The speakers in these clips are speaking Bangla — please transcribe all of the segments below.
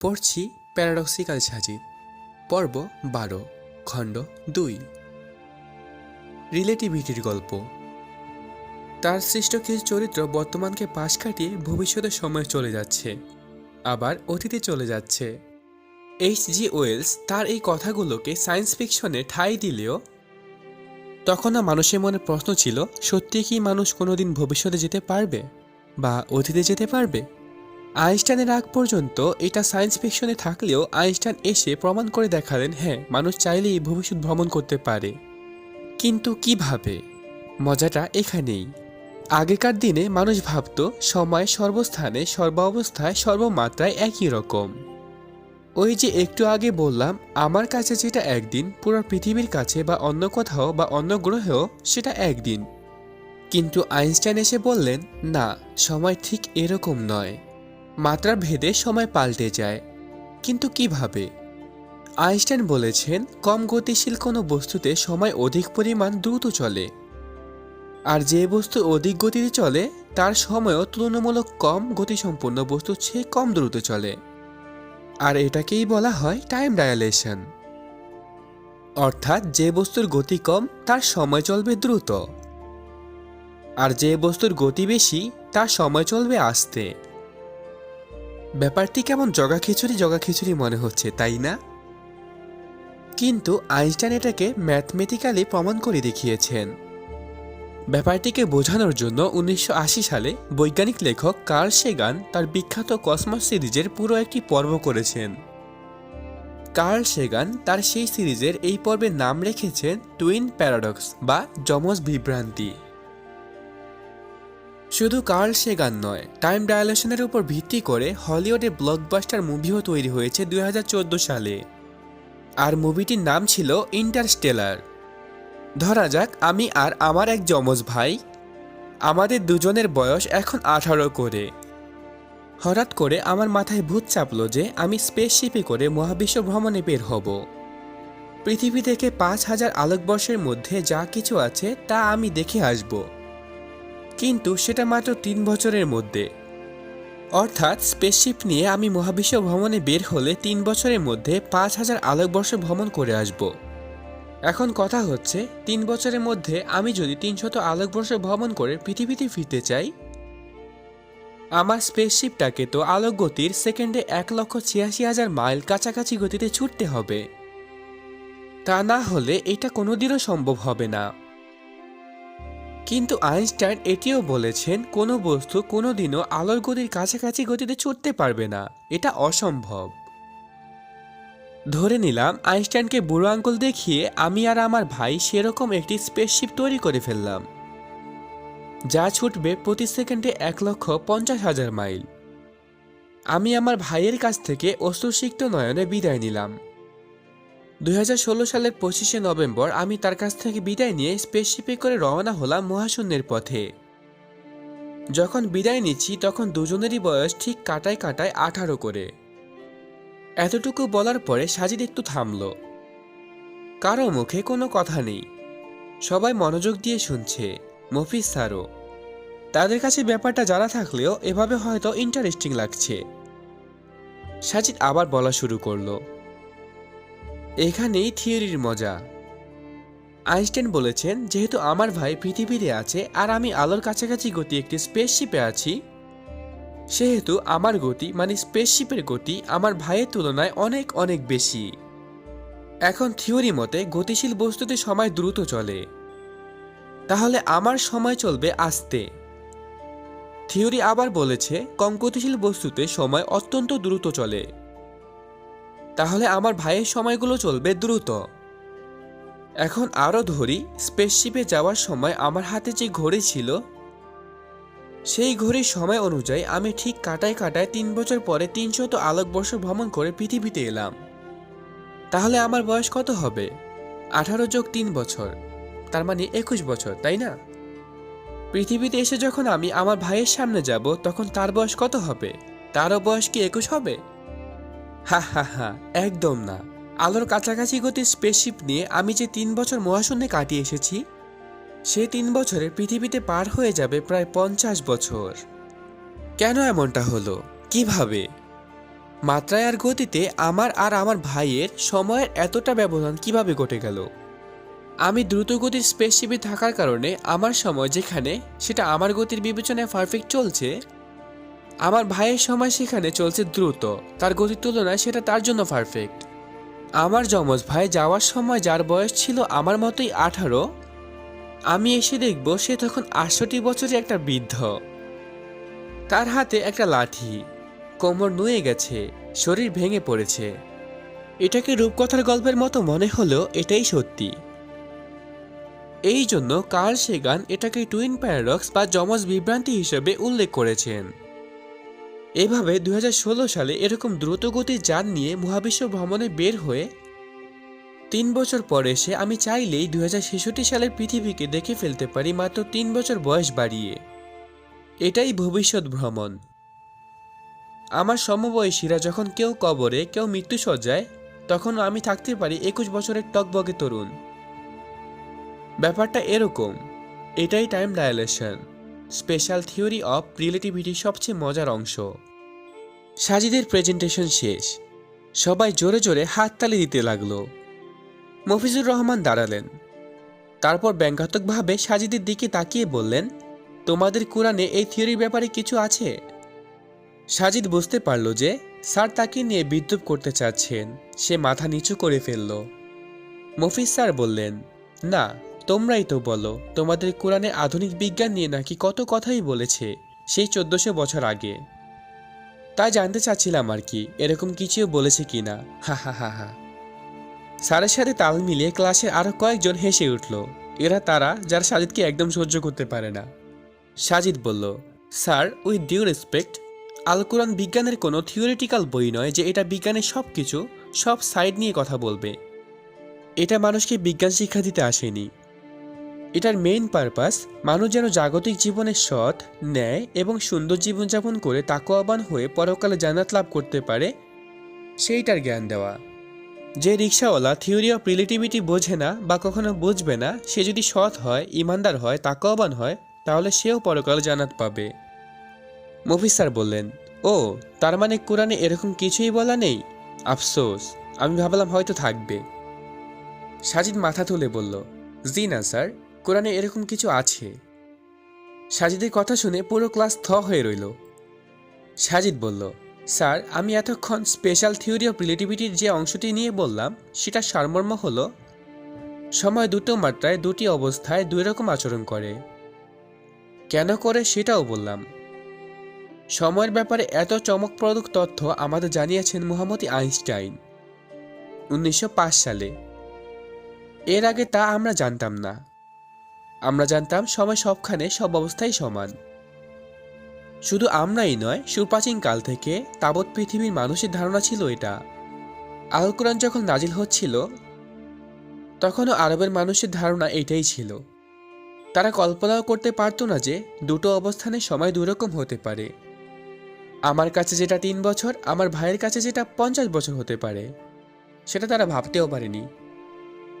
পড়ছি প্যারাডক্সিক্যাল সাজিদ। পর্ব বারো, খণ্ড দুই। রিলেটিভিটির গল্প। তার সৃষ্ট কিছু চরিত্র বর্তমানকে পাশ কাটিয়ে ভবিষ্যতের সময় চলে যাচ্ছে, আবার অতীতে চলে যাচ্ছে। এইচ জি ওয়েলস তার এই কথাগুলোকে সায়েন্স ফিকশনে ঠাঁই দিলেও তখনও মানুষের মনে প্রশ্ন ছিল সত্যি কি মানুষ কোনোদিন ভবিষ্যতে যেতে পারবে বা অতীতে যেতে পারবে? আইনস্টাইনের আগ পর্যন্ত এটা সায়েন্স ফিকশনে থাকলেও আইনস্টাইন এসে প্রমাণ করে দেখালেন হ্যাঁ মানুষ চাইলেই ভবিষ্যৎ ভ্রমণ করতে পারে। কিন্তু কীভাবে? মজাটা এখানেই। আগেকার দিনে মানুষ ভাবত, সময় সর্বস্থানে সর্বাবস্থায় সর্বমাত্রায় একই রকম। ওই যে একটু আগে বললাম, আমার কাছে যেটা একদিন, পুরো পৃথিবীর কাছে বা অন্য কোথাও বা অন্য গ্রহেও সেটা একদিন। কিন্তু আইনস্টাইন এসে বললেন, না, সময় ঠিক এরকম নয়। মাত্রা ভেদে সময় পাল্টে যায়। কিন্তু কীভাবে? আইনস্টাইন বলেছেন, কম গতিশীল কোনো বস্তুতে সময় অধিক পরিমাণ দ্রুত চলে। আর যে বস্তু অধিক গতিতে চলে, তার সময়ও তুলনামূলক কম গতিসম্পন্ন বস্তু চেয়ে কম দ্রুত চলে। আর এটাকেই বলা হয় টাইম ডায়ালেশন অর্থাৎ যে বস্তুর গতি কম, তার সময় চলবে দ্রুত। আর যে বস্তুর গতি বেশি, তার সময় চলবে আস্তে। ব্যাপারটি কেমন জগা খিচুড়ি জগা খিচুড়ি মনে হচ্ছে, তাই না? কিন্তু আইনস্টাইন এটাকে ম্যাথমেটিক্যালি প্রমাণ করে দেখিয়েছেন। ব্যাপারটিকে বোঝানোর জন্য উনিশশো আশি সালে বৈজ্ঞানিক লেখক কার্ল সেগান তার বিখ্যাত কসমস সিরিজের পুরো একটি পর্ব করেছেন। কার্ল সেগান তার সেই সিরিজের এই পর্বের নাম রেখেছেন টুইন প্যারাডক্স বা যমজ বিভ্রান্তি। শুধু কার্ল সেগান নয়, টাইম ডায়ালেশনের উপর ভিত্তি করে হলিউডে ব্লকবাস্টার মুভিও তৈরি হয়েছে দুই হাজার চোদ্দ সালে। আর মুভিটির নাম ছিল ইন্টারস্টেলার। ধরা যাক, আমি আর আমার এক যমজ ভাই, আমাদের দুজনের বয়স এখন আঠারো করে। হঠাৎ করে আমার মাথায় ভূত চাপলো যে আমি স্পেসশিপে করে মহাবিশ্ব ভ্রমণে বের হব। পৃথিবী থেকে পাঁচ হাজার আলোকবর্ষের মধ্যে যা কিছু আছে তা আমি দেখে আসব। কিন্তু সেটা মাত্র তিন বছরের মধ্যে। অর্থাৎ স্পেসশিপ নিয়ে আমি মহাবিশ্ব ভ্রমণে বের হলে তিন বছরের মধ্যে পাঁচ হাজার আলোকবর্ষ ভ্রমণ করে আসব। এখন কথা হচ্ছে, তিন বছরের মধ্যে আমি যদি তিনশত আলোকবর্ষ ভ্রমণ করে পৃথিবীতে ফিরতে চাই? আমার স্পেসশিপটাকে তো আলোক গতির সেকেন্ডে এক লক্ষ ছিয়াশি হাজার মাইল কাছাকাছি গতিতে ছুটতে হবে। তা না হলে এটা কোনোদিনও সম্ভব হবে না। কিন্তু আইনস্টাইন এটিও বলেছেন, কোনো বস্তু কোনোদিনও আলোর গতির কাছাকাছি গতিতে ছুটতে পারবে না। এটা অসম্ভব। ধরে নিলাম, আইনস্টাইনকে বুড়ো আঙ্গুল দেখিয়ে আমি আর আমার ভাই সেরকম একটি স্পেসশিপ তৈরি করে ফেললাম, যা ছুটবে প্রতি সেকেন্ডে এক লক্ষ পঞ্চাশ হাজার মাইল। আমি আমার ভাইয়ের কাছ থেকে অস্ত্রসিক্ত নয়নে বিদায় নিলাম। দুই হাজার ষোলো সালের পঁচিশে নভেম্বর আমি তার কাছ থেকে বিদায় নিয়ে স্পেসশিপে করে রওনা হলাম মহাশূন্যের পথে। যখন বিদায় নিচ্ছি, তখন দুজনেরই বয়স ঠিক কাটায় কাটায় আঠারো করে। এতটুকু বলার পরে সাজিদ একটু থামল। কারও মুখে কোনো কথা নেই। সবাই মনোযোগ দিয়ে শুনছে, মফিজ স্যারও। তাদের কাছে ব্যাপারটা জানা থাকলেও এভাবে হয়তো ইন্টারেস্টিং লাগছে। সাজিদ আবার বলা শুরু করল। এখানেই থিওরির মজা। আইনস্টাইন বলেছেন, যেহেতু আমার ভাই পৃথিবীতে আছে আর আমি আলোর কাছাকাছি গতি একটি স্পেসশিপে আছি, সেহেতু আমার গতি মানে স্পেসশিপের গতি আমার ভাইয়ের তুলনায় অনেক অনেক বেশি। এখন থিওরি মতে, গতিশীল বস্তুতে সময় দ্রুত চলে। তাহলে আমার সময় চলবে আস্তে। থিওরি আবার বলেছে, কম গতিশীল বস্তুতে সময় অত্যন্ত দ্রুত চলে। তাহলে আমার ভাইয়ের সময়গুলো চলবে দ্রুত। এখন আরও ধরি স্পেসশিপে যাওয়ার সময় আমার হাতে যে ঘড়ি ছিল, সেই ঘড়ির সময় অনুযায়ী আমি ঠিক কাটায় কাটায় তিন বছর পরে তিনশত আলোকবর্ষ ভ্রমণ করে পৃথিবীতে এলাম। তাহলে আমার বয়স কত হবে? আঠারো যোগ তিন বছর, তার মানে একুশ বছর, তাই না? পৃথিবীতে এসে যখন আমি আমার ভাইয়ের সামনে যাব, তখন তার বয়স কত হবে? তারও বয়স কি একুশ হবে? একদম না। আলোর কাছাকাছি গতির স্পেসশিপ নিয়ে আমি যে তিন বছর মহাশূন্যে কাটিয়ে এসেছি, সে তিন বছরে পৃথিবীতে পার হয়ে যাবে প্রায় পঞ্চাশ বছর। কেন এমনটা হলো? কীভাবে? মাত্রায় আর গতিতে আমার আর আমার ভাইয়ের সময়ের এতটা ব্যবধান কীভাবে ঘটে গেল? আমি দ্রুতগতির স্পেসশিপে থাকার কারণে আমার সময় যেখানে, সেটা আমার গতির বিবেচনায় পারফেক্ট চলছে আমার ভাইয়ের সময় সেখানে চলছে দ্রুত। তার গতির তুলনায় সেটা তার জন্য পারফেক্ট আমার যমজ ভাই যাওয়ার সময় যার বয়স ছিল আমার মতোই আঠারো, আমি এসে দেখব সে তখন আটষট্টি বছরের একটা বৃদ্ধ। তার হাতে একটা লাঠি, কোমর নুয়ে গেছে, শরীর ভেঙে পড়েছে। এটাকে রূপকথার গল্পের মতো মনে হলেও এটাই সত্যি। এই জন্য কার্ল সেগান এটাকে টুইন প্যারাডক্স বা যমজ বিভ্রান্তি হিসেবে উল্লেখ করেছেন। এভাবে দুই হাজার ষোলো সালে এরকম দ্রুতগতির যান নিয়ে মহাবিশ্ব ভ্রমণে বের হয়ে তিন বছর পরে এসে আমি চাইলেই দু সালের পৃথিবীকে দেখে ফেলতে পারি মাত্র তিন বছর বয়স বাড়িয়ে। এটাই ভবিষ্যৎ ভ্রমণ। আমার সমবয়সীরা যখন কেউ কবরে, কেউ মৃত্যু সজ্জায় তখন আমি থাকতে পারি একুশ বছরের টকবগে তরুণ। ব্যাপারটা এরকম। এটাই time dilation special theory of রিলেটিভিটির সবচেয়ে মজার অংশ। সাজিদের প্রেজেন্টেশন শেষ। সবাই জোরে জোরে হাততালি দিতে লাগল। মফিজুর রহমান দাঁড়ালেন। তারপর ব্যঙ্গাত্মকভাবে সাজিদের দিকে তাকিয়ে বললেন, তোমাদের কোরআনে এই থিওরির ব্যাপারে কিছু আছে? সাজিদ বুঝতে পারল যে, স্যার তাকে নিয়ে বিদ্রুপ করতে চাচ্ছেন। সে মাথা নিচু করে ফেলল। মফিজ স্যার বললেন, না তোমরাই তো বলো, তোমাদের কোরআনে আধুনিক বিজ্ঞান নিয়ে নাকি কত কথাই বলেছে, সেই চোদ্দশো বছর আগে। তাই জানতে চাচ্ছিলাম আর কি, এরকম কিছু বলেছে কিনা হা হা হা হা। স্যারের সাথে তাল মিলিয়ে ক্লাসের আরও কয়েকজন হেসে উঠল। এরা তারা, যারা সাজিদকে একদম সহ্য করতে পারে না। সাজিদ বলল, sir, with due respect, Al Quran বিজ্ঞানের কোনো থিওরিটিক্যাল বই নয় যে এটা বিজ্ঞানের সব কিছু সব সাইড নিয়ে কথা বলবে। এটা মানুষকে বিজ্ঞান শিক্ষা দিতে আসেনি। এটার মেইন পারপাস মানুষ যেন জাগতিক জীবনে সৎ, ন্যায় এবং সুন্দর জীবনযাপন করে তাকোয়াবান হয়ে পরকালে জান্নাত লাভ করতে পারে, সেইটার জ্ঞান দেওয়া। যে রিক্সাওয়ালা থিওরি অফ রিলেটিভিটি বোঝে না বা কখনো বুঝবে না, সে যদি সৎ হয়, ইমানদার হয়, তাকওয়াবান হয়, তাহলে সেও পরকাল জান্নাত পাবে। মফিজ স্যার বললেন, ও, তার মানে কোরআনে এরকম কিছুই বলা নেই? আফসোস, আমি ভাবলাম হয়তো থাকবে। সাজিদ মাথা তুলে বলল, জি না স্যার কোরআনে এরকম কিছু আছে। সাজিদের কথা শুনে পুরো ক্লাস থ হয়ে রইল। সাজিদ বলল, স্যার, আমি এতক্ষণ স্পেশাল থিওরি অফ রিলেটিভিটির যে অংশটি নিয়ে বললাম, সেটা সারমর্ম হলো, সময় দুটো মাত্রায় দুটি অবস্থায় দুই রকম আচরণ করে। কেন করে সেটাও বললাম। সময়ের ব্যাপারে এত চমকপ্রদ তথ্য আমাদের জানিয়েছেন মোহাম্মদ আইনস্টাইন, উনিশশো পাঁচ সালে। এর আগে তা আমরা জানতাম না। আমরা জানতাম সময় সবখানে সব অবস্থায় সমান। শুধু আমরাই নয় সুপ্রাচীন কাল থেকে তাবৎ পৃথিবীর মানুষের ধারণা ছিল এটা। আল কোরআন যখন নাজিল হচ্ছিল, তখনও আরবের মানুষের ধারণা এটাই ছিল। তারা কল্পনাও করতে পারতো না যে দুটো অবস্থানে সময় দুরকম হতে পারে। আমার কাছে যেটা তিন বছর, আমার ভাইয়ের কাছে যেটা পঞ্চাশ বছর হতে পারে, সেটা তারা ভাবতেও পারেনি।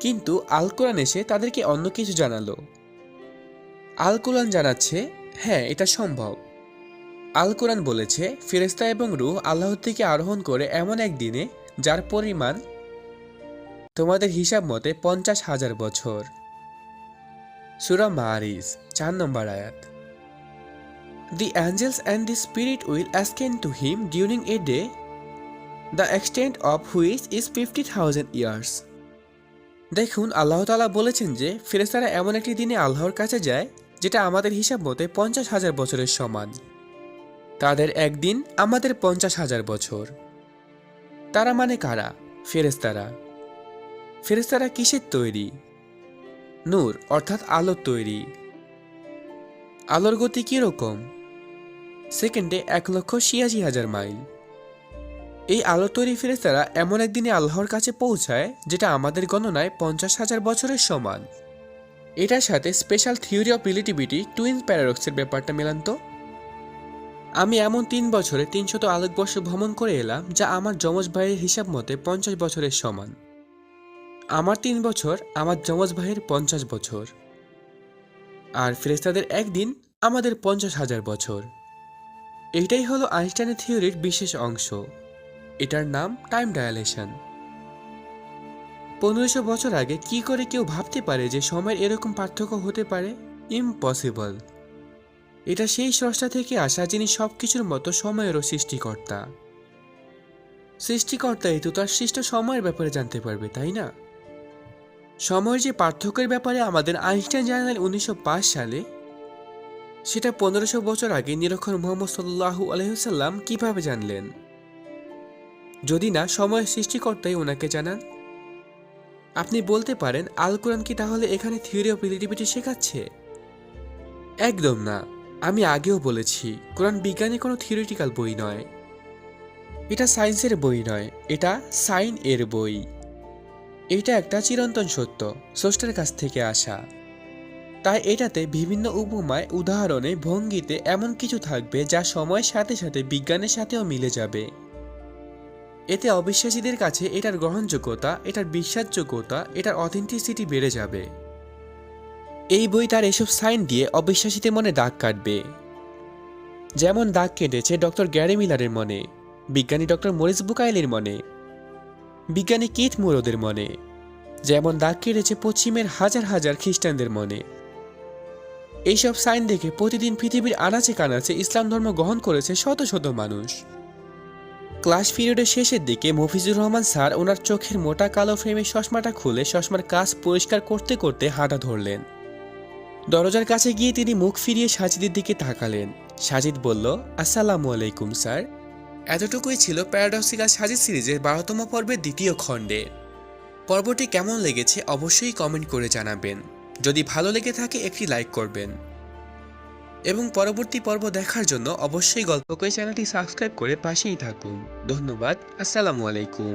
কিন্তু আল কোরআন এসে তাদেরকে অন্য কিছু জানালো। আল কোরআন জানাচ্ছে হ্যাঁ এটা সম্ভব। আল কোরআন বলেছে ফেরেস্তা এবং রুহ আল্লাহর থেকে আরোহণ করে এমন এক দিনে যার পরিমাণ তোমাদের হিসাব মতে পঞ্চাশ হাজার বছর। সুরা মারিস চার নম্বর আয়াত। The angels and the spirit will ascend to him during a day, the extent of which is 50,000 years. দেখুন আল্লাহ তালা বলেছেন যে ফেরেস্তারা এমন একটি দিনে আল্লাহর কাছে যায় যেটা আমাদের হিসাব মতে পঞ্চাশ হাজার বছরের সমান। তাদের একদিন আমাদের পঞ্চাশ হাজার বছর। তারা মানে কারা? ফেরেস্তারা ফেরেস্তারা কিসের তৈরি? নূর, অর্থাৎ আলোর তৈরি। আলোর গতি কীরকম? সেকেন্ডে এক লক্ষ ছিয়াশি হাজার মাইল। এই আলো তৈরি ফেরেস্তারা এমন একদিনে আল্লাহর কাছে পৌঁছায়, যেটা আমাদের গণনায় পঞ্চাশ হাজার বছরের সমান। এটার সাথে special theory of relativity twin প্যারাডক্সের ব্যাপারটা মেলান তো। আমি এমন তিন বছরে তিনশত আলোকবর্ষ ভ্রমণ করে এলাম, যা আমার যমজ ভাইয়ের হিসাব মতে পঞ্চাশ বছরের সমান। আমার তিন বছর, আমার যমজ ভাইয়ের পঞ্চাশ বছর। আর ফেরেস্তাদের একদিন, আমাদের পঞ্চাশ হাজার বছর। এটাই হলো আইনস্টাইনের থিওরির বিশেষ অংশ। এটার নাম টাইম ডায়ালেশন পনেরোশো বছর আগে কি করে কেউ ভাবতে পারে যে সময়ের এরকম পার্থক্য হতে পারে? ইম্পসিবল এটা সেই স্রষ্টা থেকে আসা যিনি সব কিছুর মতো সময়েরও সৃষ্টিকর্তা। সৃষ্টিকর্তাই তো তার সৃষ্ট সময়ের ব্যাপারে জানতে পারবে, তাই না? সময়ের যে পার্থক্যের ব্যাপারে আমাদের আইনস্টাইন জানালেন উনিশশো পাঁচ সালে, সেটা পনেরোশো বছর আগে নিরক্ষর মোহাম্মদ সাল্লাহু আলহিসাল্লাম কীভাবে জানলেন? যদি না, সময়ের সৃষ্টিকর্তাই ওনাকে জানান। আপনি বলতে পারেন আল কোরআন কি তাহলে এখানে থিওরি অফ রিলেটিভিটি শেখাচ্ছে? একদম না। আমি আগেও বলেছি, কোরআন বিজ্ঞানী কোনো থিওরিটিক্যাল বই নয়। এটা সায়েন্সের বই নয়, এটা সাইন এর বই। এটা একটা চিরন্তন সত্য, স্রষ্টার কাছ থেকে আসা। তাই এটাতে বিভিন্ন উপমায়, উদাহরণে, ভঙ্গিতে এমন কিছু থাকবে যা সময়ের সাথে সাথে বিজ্ঞানের সাথেও মিলে যাবে। এতে অবিশ্বাসীদের কাছে এটার গ্রহণযোগ্যতা, এটার বিশ্বাসযোগ্যতা, এটার অথেন্টিসিটি বেড়ে যাবে। এই বই তার এসব সাইন দিয়ে অবিশ্বাসীদের মনে দাগ কাটবে। যেমন দাগ কেটেছে ডক্টর গ্যারি মিলারের মনে, বিজ্ঞানী ডক্টর মরিস বুকাইলের মনে, বিজ্ঞানী কিথ মুরোদের মনে, যেমন দাগ কেটেছে পশ্চিমের হাজার হাজার খ্রিস্টানদের মনে। এইসব সাইন দেখে প্রতিদিন পৃথিবীর আনাচে কানাচে ইসলাম ধর্ম গ্রহণ করেছে শত শত মানুষ। ক্লাস পিরিয়ডের শেষের দিকে মফিজুর রহমান স্যার ওনার চোখের মোটা কালো ফ্রেমে চশমাটা খুলে চশমার কাজ পরিষ্কার করতে করতে হাঁটা ধরলেন। দরজার কাছে গিয়ে তিনি মুখ ফিরিয়ে সাজিদের দিকে তাকালেন। সাজিদ বলল, আসসালামু আলাইকুম, স্যার। এতটুকুই ছিল প্যারাডক্সিক্যাল সাজিদ সিরিজের বারোতম পর্বের দ্বিতীয় খণ্ডে। পর্বটি কেমন লেগেছে অবশ্যই কমেন্ট করে জানাবেন। যদি ভালো লেগে থাকে, একটি লাইক করবেন। এবং পরবর্তী পর্ব দেখার জন্য অবশ্যই গল্পকে চ্যানেলটি সাবস্ক্রাইব করে পাশেই থাকুন। ধন্যবাদ। আসসালামু আলাইকুম।